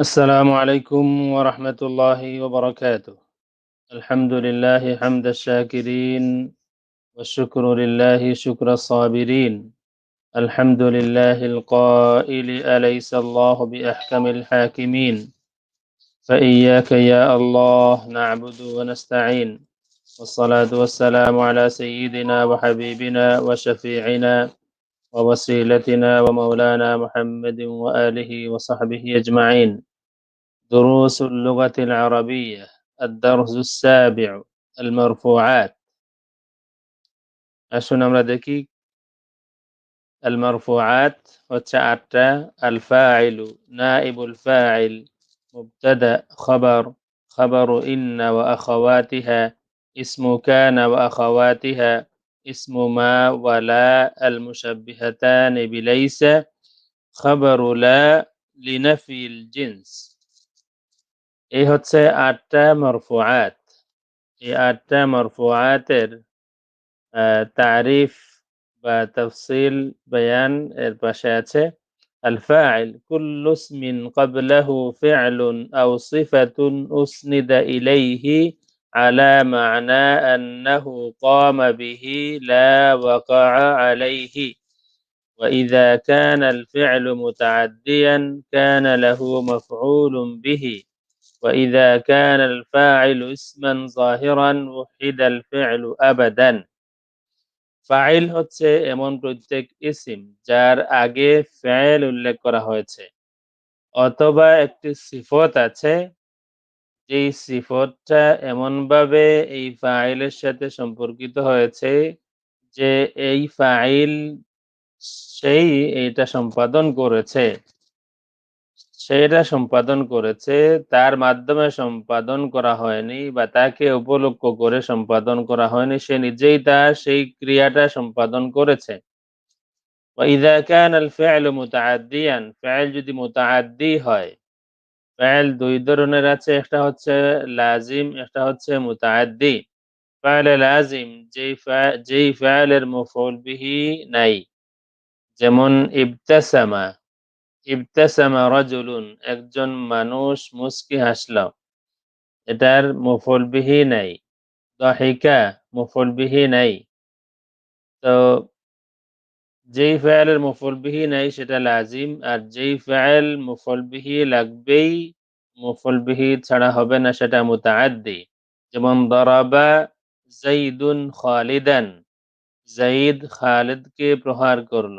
السلام عليكم ورحمة الله وبركاته. الحمد لله حمد الشاكرين والشكر لله شكر الصابرين. الحمد لله القائل أليس الله بأحكم الحاكمين؟ فإياك يا الله نعبد ونستعين. والصلاة والسلام على سيدنا وحبيبنا وشفيعنا ووسيلتنا ومولانا محمد وآله وصحبه أجمعين. دروس اللغة العربية الدرس السابع المرفوعات আসুন আমরা দেখি المرفوعات হচ্ছে আটটা الفاعل نائب الفاعل مبتدا خبر خبر إن وأخواتها اسم كان وأخواتها اسم ما ولا المشبهتان بليس خبر لا لنفي الجنس এই হচ্ছে আটটা মরফুয়াত এই আটটা মরফুয়াতের তারিফ বা তফসিল বয়ান এর পাশে আছে الفاعل كل اسم قبله فعل أو صفة أسند إليه على معنى أنه قام به لا وقع عليه وإذا كان الفعل متعديا كان له مفعول به وإذا كان الفاعل اسما ظاهرا وحد الفعل أبدا ফাইল হচ্ছে এমন প্রত্যেক ইসিম যার আগে ফেল উল্লেখ করা হয়েছে অথবা একটি সিফত আছে যেই সিফতটা এমনভাবে এই ফাইলের সাথে সম্পর্কিত হয়েছে যে এই ফাইল সেই এটা সম্পাদন করেছে সেটা সম্পাদন করেছে তার মাধ্যমে সম্পাদন করা হয়নি বা তাকে উপলক্ষ করে সম্পাদন করা হয়নি সে নিজেই তার সেই ক্রিয়াটা সম্পাদন করেছে وإذا كان الفعل متعديا فعل যদি মুতাআদ্দি হয় ফাইল দুই ধরনের আছে একটা হচ্ছে লাজিম একটা হচ্ছে মুতাআদ্দি ফাইল লাজিম যেই যেই ফাইলের মফউল বিহি নাই যেমন ইবতাসামা ইবতাসামা রাজুলুন, একজন মানুষ মুস্কি হাসল এটার মফল বিহি নাই, দহিকা মফল বিহি নাই। তো যেই ফায়ালের মফল বিহি নাই সেটা লাজিম, আর যেই ফায়াল মফল বিহি লাগবেই মফল বিহি ছাড়া হবে না সেটা মুতাআদ্দি। যেমন দরাবা জাইদুন খালিদান জাইদ খালিদকে প্রহার করল।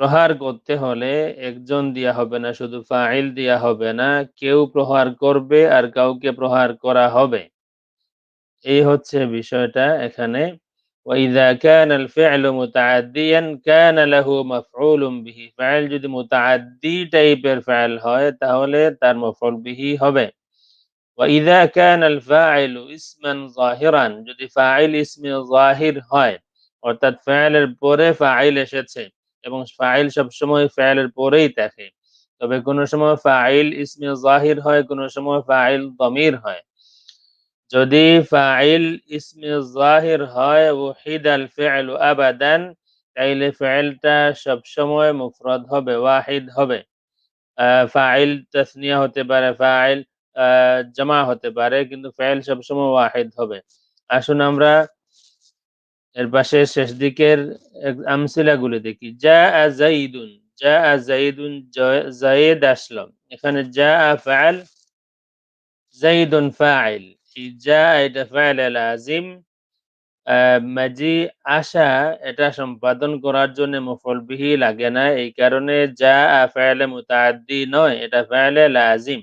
প্রহার করতে হলে একজন দিয়া হবে না শুধু ফাইল দিয়া হবে না কেউ প্রহার করবে আর কাউকে প্রহার করা হবে এই হচ্ছে বিষয়টা এখানে وإذا كان الفعل متعديا كان له مفعول به فعل যদি মুতাআদ্দি টাইপের ফাইল হয় তাহলে তার মফউল বিহি হবে وإذا كان الفاعل اسما ظاهرا যদি ফাইল ইসমে জাহির হয় অর্থাৎ ফাইলের পরে ফাইল এসেছে এবং ফাইল সবসময় ফাইলের পরেই থাকে তবে কোন সময় ফাইল ইসমে জাহির হয়, কোন সময় ফাইল দমির হয়। যদি ফাইল ইসমে জাহির হয় ওয়াহিদ আল ফি'ল আবাদান, তাইলে ফাইলটা সবসময় মুফরদ হবে, ওয়াহিদ হবে। ফাইল তাসনিয়া হতে পারে, ফাইল জমা হতে পারে, কিন্তু ফাইল সবসময় ওয়াহিদ হবে। আসুন আমরা এর পাশে শেষ দিকের আমসিলাগুলো দেখি। যা আ জাইদুন যা আ জাইদুন জায়েদ আসলো এখানে যা ফাইল জাইদুন ফাইল যা এটা ফাইল লাজিম মাজি আশা, এটা সম্পাদন করার জন্য মফল বিহি লাগে না। এই কারণে যা আ ফাইলে মুতাআদ্দি নয়, এটা ফাইলে লাজিম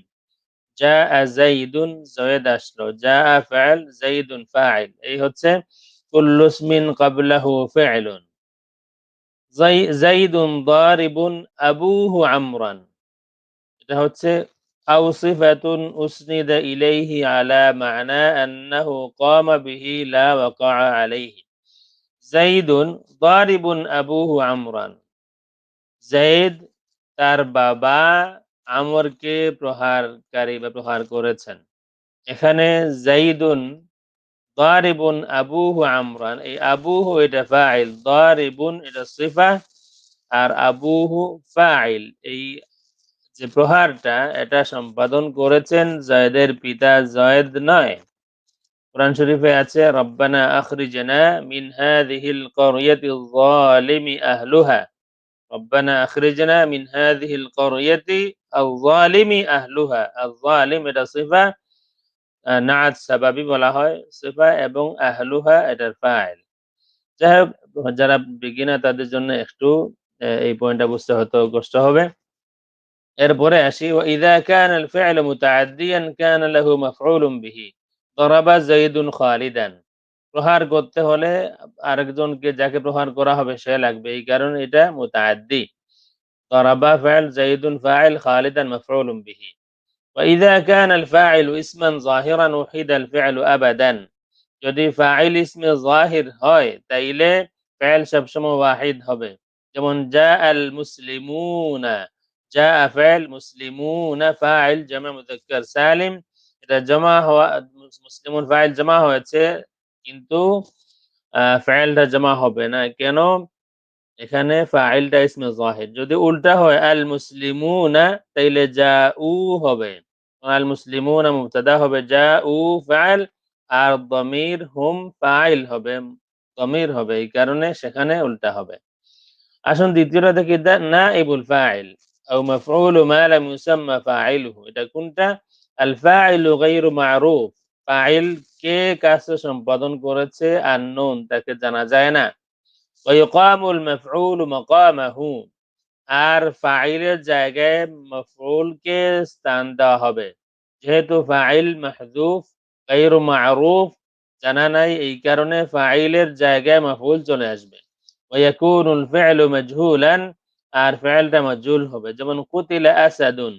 যা আ জাইদুন জয়েদ আসলো। যা আ ফাইল জাইদুন ফাইল এই হচ্ছে كل اسم قبله فعل زي زيد ضارب أبوه عمرا এটা হচ্ছে أو صفة أسند إليه على معنى أنه قام به لا وقع عليه زيد ضارب أبوه عمرا زيد তার বাবা আমরকে প্রহারকারী বা প্রহার করেছেন এখানে জাইদুন দারিবুন আবুহু আমরান এই আবুহু এটা ফাইল দারিবুন এটা সিফা আর আবুহু ফাইল এই যে প্রহারটা, এটা সম্পাদন করেছেন জয়েদের পিতা জয়েদ নয়। কোরআন শরীফে আছে, রব্বানা আখরিজনা মিন হাযিহিল ক্বরিয়াতি যালিমি আহলুহা। রব্বানা আখরিজনা মিন হাযিহিল ক্বরিয়াতি আয-যালিমি আহলুহা। আয-যালিম এটা সিফা নাআত সাবাবি বলা হয় সেফা এবং আহলুহা এটার ফাইল। যাই হোক যারা বিগিনার তাদের জন্য একটু এই পয়েন্টটা বুঝতে হয়তো কষ্ট হবে। এরপরে আসি ইদা কান আল ফি'ল মুতাআদ্দিয়ান কান লাহু মাফউলুন বিহি, দরাবা জাইদুন খালিদান। প্রহার করতে হলে আরেকজনকে যাকে প্রহার করা হবে সে লাগবে, এই কারণে এটা মুতাআদ্দি। দরাবা ফাইল জাইদুন ফাইল খালিদান মাফউলুন বিহি। وإذا كان الفاعل اسما ظاهرا وحيد الفعل أبدا যদি ফাইল ইসমে জাহির হয় তাইলে ফাইল সবসময় ওয়াহিদ হবে যেমন জা আল মুসলিমুনা জা ফাইল মুসলিমুনা ফাইল জামা মুযাক্কার সালিম এটা জমা হওয়া মুসলিমুন ফাইল জমা হয়েছে কিন্তু ফাইলটা জমা হবে না কেন এখানে ফাইলটা ইসমে জাহির যদি উল্টা হয় আল মুসলিমুনা তাইলে যা উ হবে আল মুসলিমুনা মুবতাদা হবে যা উ ফাইল আর দমির হুম ফাইল হবে দমির হবে এই কারণে সেখানে উল্টা হবে। আসুন দ্বিতীয়টা দেখি না ইবুল ফাইল আও মাফউল মা লাম ইউসাম্মা ফাইলুহু। এটা কোনটা? আল ফাইলু গায়রু মারুফ। ফাইল কে কাজ সম্পাদন করেছে আর নুন তাকে জানা যায় না। ওয়াইকামুল মাফউল মাকামাহু। আর ফাইলের জায়গায় মফউলকে স্থান দেওয়া হবে। যেহেতু ফাইল মাহযুফ গায়রু মারুফ, জানা নাই, এই কারণে ফাইলের জায়গায় মাফউল চলে আসবে। ওয়াকুনুল ফি'লু মাজহুলান, আর ফি'লটা মাজহুল হবে। যেমন, কুতিলা আসাদুন,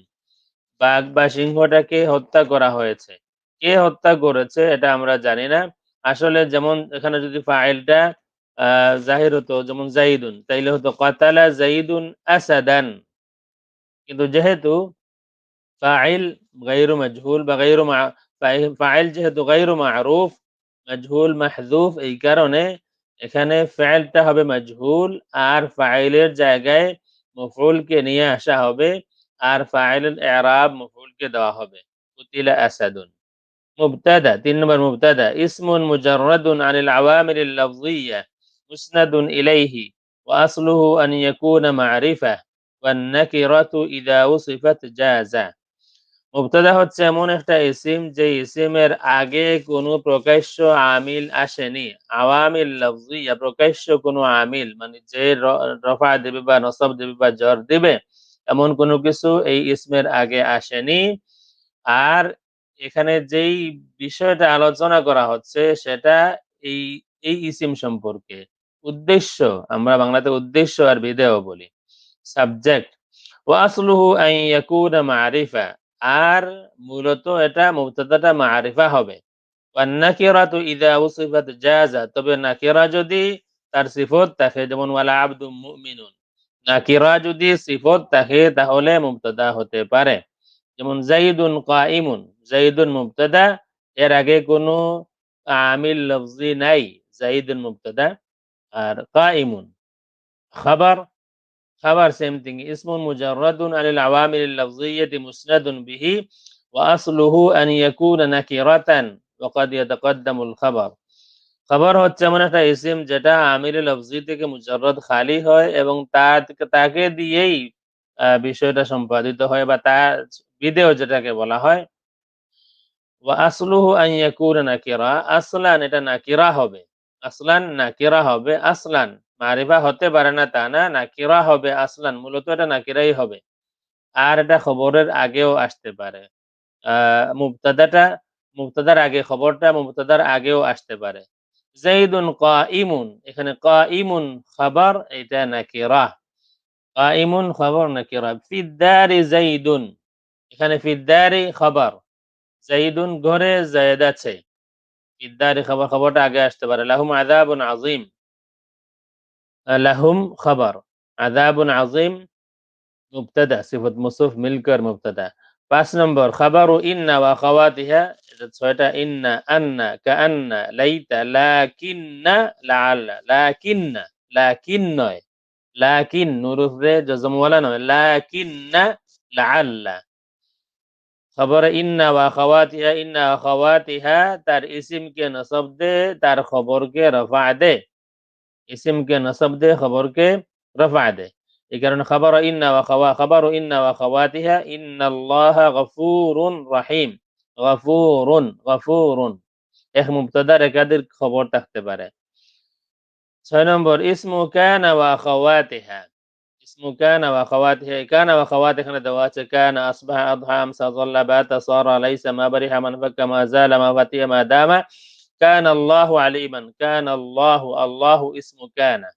বাঘ বা সিংহটাকে হত্যা করা হয়েছে। কে হত্যা করেছে, এটা আমরা জানি না। আসলে যেমন, এখানে যদি ফাইলটা জাহির হতো, যেমন জাইদুন। তাইলে হতো কাতালা জাইদুন আসাদান। কিন্তু যেহেতু ফাইল গাইরু মাজহুল বা গাইরু ফাইল যেহেতু গাইরু মারুফ, মাজহুল মাহজুফ এই কারণে এখানে ফাইলটা হবে মাজহুল আর ফাইলের জায়গায় মফুলকে নিয়ে আসা হবে আর ফাইলের এরাব মফুলকে দেওয়া হবে। কুতিলা আসাদুন। মুবতাদা, তিন নম্বর মুবতাদা, ইসমুন মুজাররাদুন আনিল আওয়ামিল লাফযিয়া। মুসনাদুন ইলাইহি ওয়া আসলুহু আন ইয়াকুনা মা'রিফা ওয়ান নাকিরাতু ইযা উসিফাত জাযা মুবতাদা হচ্ছে এমন একটা ইসিম যে ইসিমের আগে কোনো প্রকাশ্য আমিল আসেনি। আওয়ামিল লফজিয়া প্রকাশ্য কোনো আমিল মানে যে রফা দেবে বা নসব দেবে বা জ্বর দেবে, এমন কোনো কিছু এই ইসমের আগে আসেনি। আর এখানে যেই বিষয়টা আলোচনা করা হচ্ছে, সেটা এই এই ইসিম সম্পর্কে। উদ্দেশ্য, আমরা বাংলাতে উদ্দেশ্য আর বিদেয় বলি। সাবজেক্ট ওয়াসলুহু ইয়াকুনা মারিফা, আর মূলত এটা মুবতাদাটা মারিফা হবে। ওয়ান্নাকিরাতু ইদা উসিফাত জাযা তবে নাকিরা যদি তার সিফত থাকে যেমন ওয়ালা আবদু মুমিনুন, নাকিরা যদি সিফত থাকে তাহলে মুবতাদা হতে পারে। যেমন জাইদুন কাইমুন জাইদুন মুবতাদা, এর আগে কোনো আমিল লফজি নাই, জাইদুন মুবতাদা। আর কাইমুন। খাবার খাবার সেম থিং ইসমুন মুজাররাদুন আনিল আওয়ামিল লাফজিয়াতি মুসনাদুন বিহি, ওয়া আসলুহু আন ইয়াকুনা নাকিরাতান, ওয়া কাদ ইয়াতাকাদ্দামুল খাবার। খাবার হচ্ছে মানে একটা ইসিম যেটা আমির লফজি থেকে মুজাররাদ খালি হয় এবং তা তাকে দিয়েই বিষয়টা সম্পাদিত হয় বা তা বিদেও যেটাকে বলা হয়। আসলুহু আইয়াকুর নাকিরা, আসলান এটা নাকিরা হবে। আসলান, নাকিরা হবে আসলান। মারিফা হতে পারে না তা না, নাকিরা হবে আসলান। মূলত এটা নাকিরাই হবে। আর এটা খবরের আগেও আসতে পারে। আহ মুবতাদার আগে খবরটা, মুবতাদার আগেও আসতে পারে। জাইদুন কাইমুন এখানে ক কাইমুন খবর, এটা নাকিরা। কাইমুন খবর, নাকিরা। ফিদ্দারি জাইদুন এখানে ফিদ্দারি খবর। জাইদুন ঘরে জায়দ আছে ফিদ্দারি খবর খবরটা আগে আসতে পারে লাহুম আযাবুন আযীম লাহুম খবর আযাবুন আযীম মুবতাদা সিফাত মুসুফ মিলকার মুবতাদা পাঁচ নম্বর খাবারু ইন্না ওয়া খাওয়াতিহা এটা ছয়টা ইন্না আন্না কাআন্না লাইতা লাকিন্না লাআল্লা লাকিন্না লাকিন নয় লাকিন নুরুফরে জজমওয়ালা নয় লাকিন্না লাআল্লা খবর ইন্না ওয়া খাওয়াতিহা, ইন্না ওয়া খাওয়াতিহা, তার ইসিমকে নসব দে, তার খবরকে রফা দে। ইসিমকে নসব দে, খবরকে রফা দে। এই কারণে খবর ইন্না ওয়া খাওয়া, খবর ইন্না ওয়া খাওয়াতিহা, ইন্নাল্লাহা গফুরুন রহিম। গফুরুন গফুরুন। এক মুবতাদার একাধিক খবর থাকতে পারে? ছয় নম্বর, ইসমু কানা ওয়া খাওয়াতিহা। ইসমু কানা ওয়া খাওয়াতিহা কানা ওয়া খাওয়াত এখানে দেওয়া আছে কানা আসবাহ আদহা আমসা যাল্লা বাতা সারা লাইসা মা বারিহা মান ফাক্কা মা জালা মা ফাতিয়া মা দামা কান আল্লাহু আলিমান কান আল্লাহু আল্লাহু ইসমু কানা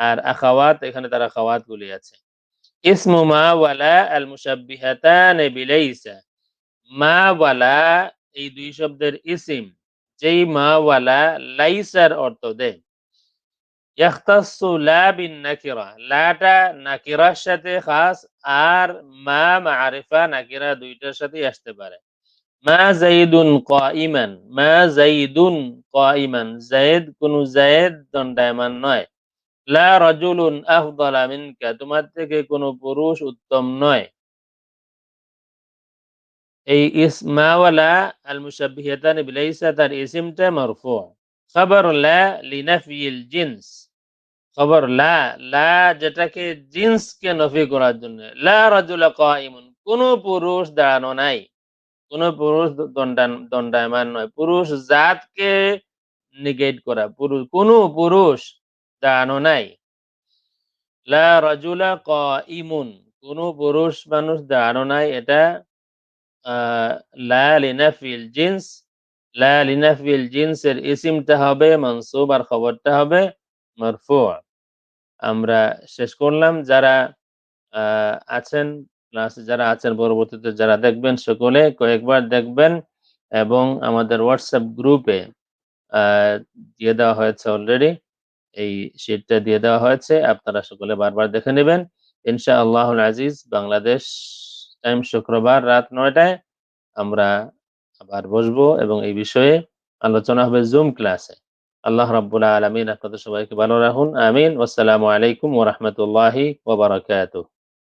আর আখাওয়াত এখানে তার আখাওয়াত গুলি আছে। ইসমু মা ওয়ালা আল মুশাব্বিহাতান বিলাইসা মা ওয়ালা এই দুই শব্দের ইসিম যেই মা ওয়ালা লাইসার অর্থ দেয় ইয়াখতাসু লা বিন নাকিরা লাটা নাকিরার সাথে খাস আর মা মারিফা নাকিরা দুইটার সাথে আসতে পারে মা জাইদুন কাইমান মা জাইদুন কাইমান জাইদ কোন জাইদ দণ্ডায়মান নয় লা রাজুলুন আফদালা মিনকা তোমার থেকে কোন পুরুষ উত্তম নয় এই ইসমাওয়ালা আল মুশাব্বিহাতান বিলাইসা তার ইসিমটা মারফু খবর লা লিনাফিল জিন্স খবর, লা লা যেটাকে জিন্সকে নফি করার জন্য, লা কোন পুরুষ দাঁড়ানো নাই। কোন পুরুষ দণ্ডায়মান নয়। পুরুষ জাতকে নিগেট করা, পুরুষ, কোন পুরুষ দাঁড়ানো নাই। লা রাজুলা কাইমুন কোন পুরুষ মানুষ দাঁড়ানো নাই। এটা লিনাফিল জিন্স, লা লিনাফিল জিন্সের ইসিমটা হবে, মনসুব আর খবরটা হবে মারফু। আমরা শেষ করলাম। যারা আছেন ক্লাসে যারা আছেন পরবর্তীতে যারা দেখবেন সকলে কয়েকবার দেখবেন এবং আমাদের হোয়াটসঅ্যাপ গ্রুপে দিয়ে দেওয়া হয়েছে অলরেডি এই শিটটা দিয়ে দেওয়া হয়েছে। আপনারা সকলে বারবার দেখে নেবেন। ইনশা আল্লাহ আজিজ, বাংলাদেশ টাইম শুক্রবার রাত নয়টায় আমরা আবার বসবো এবং এই বিষয়ে আলোচনা হবে জুম ক্লাসে আল্লাহ রাব্বুল আলমিন আপনাদের সবাইকে ভালো রাখুন। আমিন। আসসালামু আলাইকুম ওরহমতুল্লাহি ওবরাকাতুহ